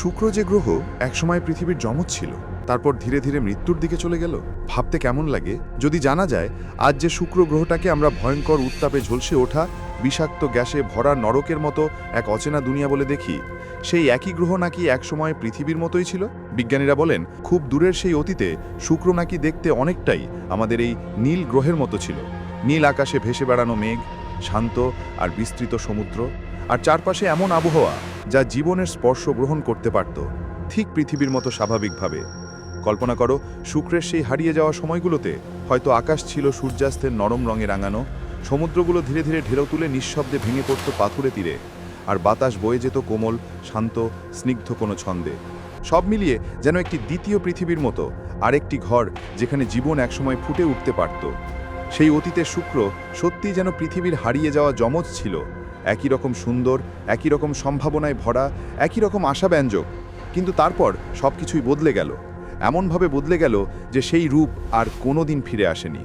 শুক্র যে গ্রহ একসময় পৃথিবীর যমজ ছিল, তারপর ধীরে ধীরে মৃত্যুর দিকে চলে গেল। ভাবতে কেমন লাগে? যদি জানা যায়, আজ যে শুক্র গ্রহটাকে আমরা ভয়ঙ্কর উত্তাপে ঝলসে ওঠা, বিষাক্ত গ্যাসে ভরা নরকের মতো এক অচেনা দুনিয়া বলে দেখি, সেই একই গ্রহ নাকি একসময় পৃথিবীর মতোই ছিল? বিজ্ঞানীরা বলেন, খুব দূরের সেই অতীতে শুক্র নাকি দেখতে অনেকটাই আমাদের এই নীল গ্রহের মতো ছিল। নীল আকাশে ভেসে বেড়ানো মেঘ, শান্ত আর বিস্তৃত সমুদ্র, আর চারপাশে এমন আবহাওয়া যা জীবনের স্পর্শ গ্রহণ করতে পারত, ঠিক পৃথিবীর মতো স্বাভাবিকভাবে। কল্পনা করো, শুক্রের সেই হারিয়ে যাওয়া সময়গুলোতে হয়তো আকাশ ছিল সূর্যাস্তের নরম রঙে রাঙানো, সমুদ্রগুলো ধীরে ধীরে ঢেউ তুলে নিঃশব্দে ভেঙে পড়তো পাথুরে তীরে, আর বাতাস বয়ে যেত কোমল, শান্ত, স্নিগ্ধ কোনো ছন্দে। সব মিলিয়ে যেন একটি দ্বিতীয় পৃথিবীর মতো, আরেকটি ঘর যেখানে জীবন একসময় ফুটে উঠতে পারত। সেই অতীতের শুক্র সত্যিই যেন পৃথিবীর হারিয়ে যাওয়া যমজ ছিল একই রকম সুন্দর, একই রকম সম্ভাবনায় ভরা, একই রকম আশাব্যঞ্জক। কিন্তু তারপর সব কিছুই বদলে গেল। এমনভাবে বদলে গেল যে সেই রূপ আর কোনোদিন ফিরে আসেনি।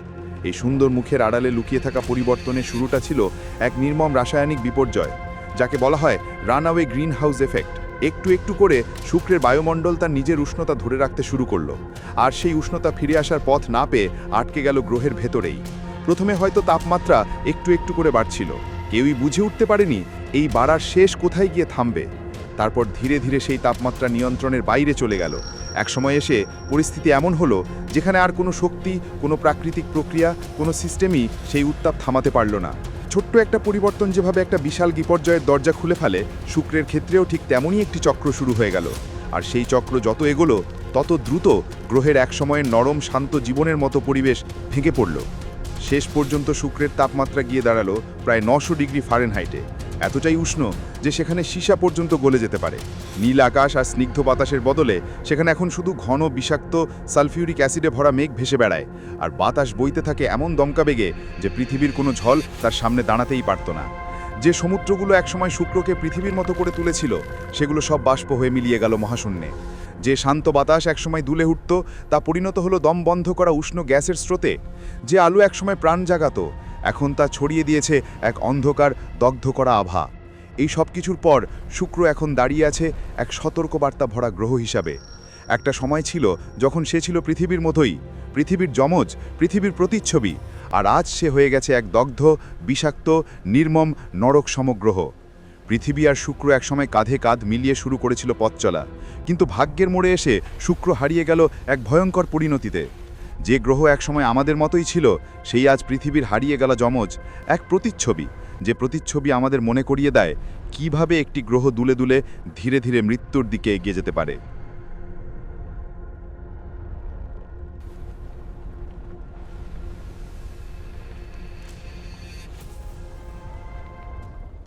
এই সুন্দর মুখের আড়ালে লুকিয়ে থাকা পরিবর্তনের শুরুটা ছিল এক নির্মম রাসায়নিক বিপর্যয়, যাকে বলা হয় রানআওয়ে গ্রিন হাউস এফেক্ট। একটু একটু করে শুক্রের বায়ুমণ্ডল তার নিজের উষ্ণতা ধরে রাখতে শুরু করল। আর সেই উষ্ণতা ফিরে আসার পথ না পেয়ে আটকে গেল গ্রহের ভেতরেই। প্রথমে হয়তো তাপমাত্রা একটু একটু করে বাড়ছিল। কেউই বুঝে উঠতে পারেনি এই বাড়ার শেষ কোথায় গিয়ে থামবে। তারপর ধীরে ধীরে সেই তাপমাত্রা নিয়ন্ত্রণের বাইরে চলে গেল। একসময় এসে পরিস্থিতি এমন হলো যেখানে আর কোনো শক্তি, কোনো প্রাকৃতিক প্রক্রিয়া, কোনো সিস্টেমই সেই উত্তাপ থামাতে পারল না। ছোট্ট একটা পরিবর্তন যেভাবে একটা বিশাল বিপর্যয়ের দরজা খুলে ফেলে, শুক্রের ক্ষেত্রেও ঠিক তেমনই একটি চক্র শুরু হয়ে গেল। আর সেই চক্র যত এগোলো, তত দ্রুত গ্রহের একসময়ের নরম, শান্ত জীবনের মতো পরিবেশ ভেঙে পড়ল। শেষ পর্যন্ত শুক্রের তাপমাত্রা গিয়ে দাঁড়াল প্রায় নশো ডিগ্রি ফারেনহাইটে। এতটাই উষ্ণ যে সেখানে সীসা পর্যন্ত গলে যেতে পারে। নীল আকাশ আর স্নিগ্ধ বাতাসের বদলে সেখানে এখন শুধু ঘন বিষাক্ত সালফিউরিক অ্যাসিডে ভরা মেঘ ভেসে বেড়ায়। আর বাতাস বইতে থাকে এমন দমকা বেগে যে পৃথিবীর কোনো ঝল তার সামনে দাঁড়াতেই পারত না। যে সমুদ্রগুলো একসময় শুক্রকে পৃথিবীর মতো করে তুলেছিল, সেগুলো সব বাষ্প হয়ে মিলিয়ে গেল মহাশূন্যে। যে শান্ত বাতাস একসময় দুলে উঠত, তা পরিণত হলো দম বন্ধ করা উষ্ণ গ্যাসের স্রোতে। যে আলো একসময় প্রাণ জাগাত, এখন তা ছড়িয়ে দিয়েছে এক অন্ধকার, দগ্ধ করা আভা। এই সব কিছুর পর শুক্র এখন দাঁড়িয়ে আছে এক সতর্কবার্তা ভরা গ্রহ হিসাবে। একটা সময় ছিল যখন সে ছিল পৃথিবীর মতোই, পৃথিবীর যমজ, পৃথিবীর প্রতিচ্ছবি, আর আজ সে হয়ে গেছে এক দগ্ধ, বিষাক্ত, নির্মম, নরক সমগ্রহ। পৃথিবী আর শুক্র একসময় কাঁধে কাঁধ মিলিয়ে শুরু করেছিল পথ চলা। কিন্তু ভাগ্যের মোড়ে এসে শুক্র হারিয়ে গেল এক ভয়ঙ্কর পরিণতিতে। যে গ্রহ একসময় আমাদের মতোই ছিল, সেই আজ পৃথিবীর হারিয়ে গেল যমজ এক প্রতিচ্ছবি, যে প্রতিচ্ছবি আমাদের মনে করিয়ে দেয় কীভাবে একটি গ্রহ দুলে দুলে ধীরে ধীরে মৃত্যুর দিকে এগিয়ে যেতে পারে।